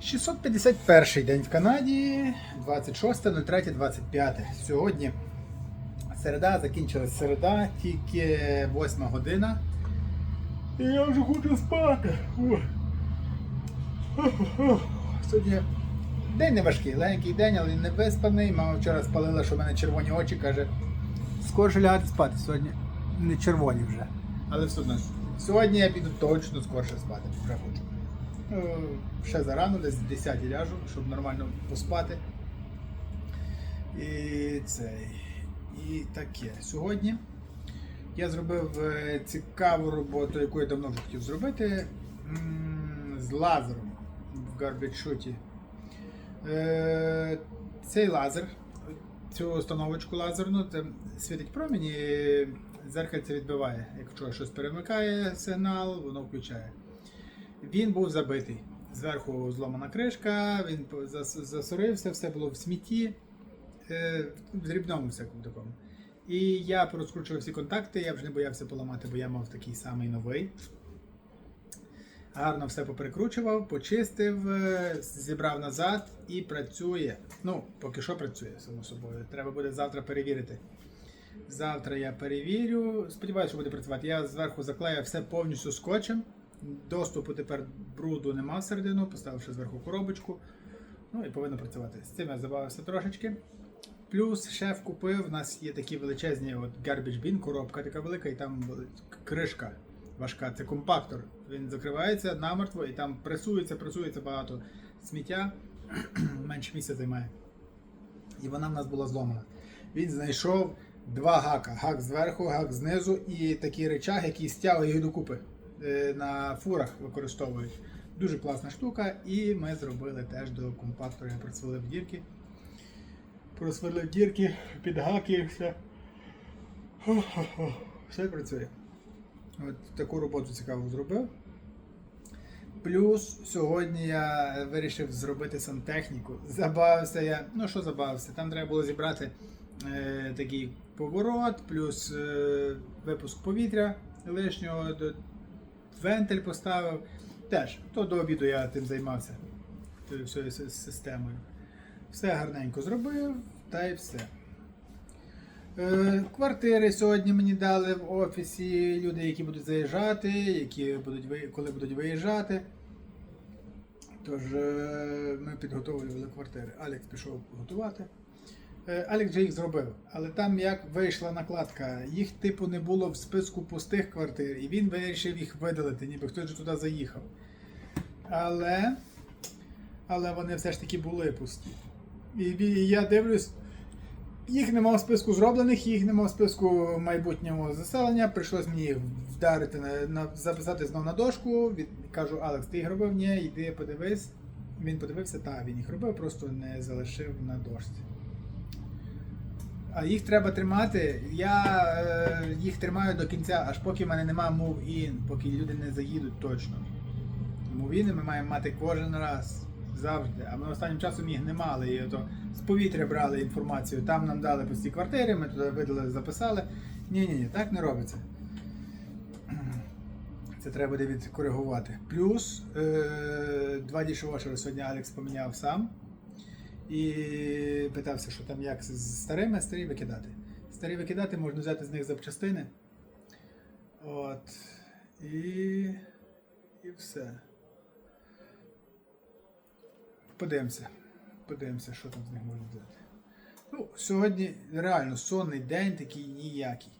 651 день в Канаді, 26.03.25. Сьогодні середа, закінчилась середа, тільки 8 година. І я вже хочу спати. Сьогодні день не важкий, легенький день, але не виспаний. Мама вчора спалила, що в мене червоні очі, каже, скорше лягати спати. Сьогодні не червоні вже. Але все одно. Сьогодні я піду точно скорше спати, вже хочу. Е, Ще зарано, десь в 10 ляжу, щоб нормально поспати. І цей. І таке. Сьогодні я зробив е, цікаву роботу, яку я давно вже хотів зробити з лазером в Shoot. Е, Цей лазер, цю установочку лазерну, це світить промінь і зеркальце відбиває. Якщо щось перемикає сигнал, воно включає. Він був забитий. Зверху зломана кришка, він засорився, все було в смітті, е, в дрібному всякому такому. І я порозкручував всі контакти, я вже не боявся поламати, бо я мав такий самий новий. Гарно все поперекручував, почистив, е, зібрав назад і працює. Ну, поки що працює, само собою. Треба буде завтра перевірити. Завтра я перевірю. Сподіваюся, що буде працювати. Я зверху заклею все повністю скотчем. Доступу тепер бруду нема всередину, поставивши зверху коробочку. Ну і повинно працювати. З цим я забавився трошечки. Плюс шеф купив, у нас є такі величезні от garbage bin, коробка така велика, і там кришка важка. Це компактор. Він закривається намертво і там пресується, пресується багато сміття. Менше місця займає. І вона в нас була зломана. Він знайшов два гака: гак зверху, гак знизу і такий речаг, який стягує їх докупи. Е, На фурах використовують. Дуже класна штука, і ми зробили теж до компактора. Я просверлив дірки. Просверлив дірки, під гаки, все. Все працює. От таку роботу цікаву зробив. Плюс сьогодні я вирішив зробити сантехніку. Забавився я. Ну що забавився? Там треба було зібрати е, такий поворот, плюс е, випуск повітря лишнього, до- вентиль поставив. Теж, то до обіду я тим займався, всією системою. Все гарненько зробив, та й все. Е, Квартири сьогодні мені дали в офісі люди, які будуть заїжджати, які будуть коли будуть виїжджати. Тож е, ми підготовлювали квартири. Алекс пішов готувати. Е, Алекс вже їх зробив, але там як вийшла накладка, їх типу не було в списку пустих квартир, і він вирішив їх видалити, ніби хтось же туди заїхав. Але, але вони все ж таки були пусті. І, і я дивлюсь, їх нема в списку зроблених, їх нема в списку майбутнього заселення. Прийшлось мені вдарити на, на записати знов на дошку. Від, кажу, Алекс, ти їх робив? Ні, йди подивись. Він подивився, так, він їх робив, просто не залишив на дошці. А їх треба тримати. Я е, їх тримаю до кінця, аж поки в мене нема move-in, поки люди не заїдуть точно. Move-in ми маємо мати кожен раз. Завжди. А ми останнім часом їх не мали. І ото з повітря брали інформацію. Там нам дали пусті квартири, ми туди видали, записали. Ні, ні, ні, так не робиться. Це треба буде відкоригувати. Плюс е, два дішевошери сьогодні Алекс поміняв сам. І питався, що там як з старими, старі викидати. Старі викидати, можна взяти з них запчастини. От. І. І все. Подивимося. Подивимося, що там з них можна взяти. Ну, сьогодні реально сонний день такий ніякий.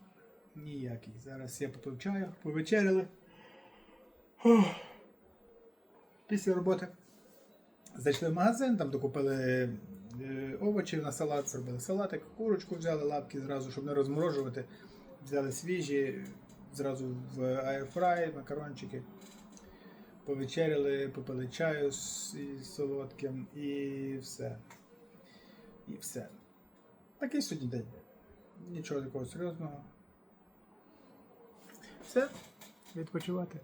Ніякий. Зараз я попив чаю, повечеряли. Після роботи зайшли в магазин, там докупили е, овочів на салат, зробили салатик, курочку взяли, лапки зразу, щоб не розморожувати. Взяли свіжі, зразу в аерфрай, макарончики. Повечеряли, попили чаю з, солодким і все. І все. Такий сьогодні день. Нічого такого серйозного. Все, відпочивати.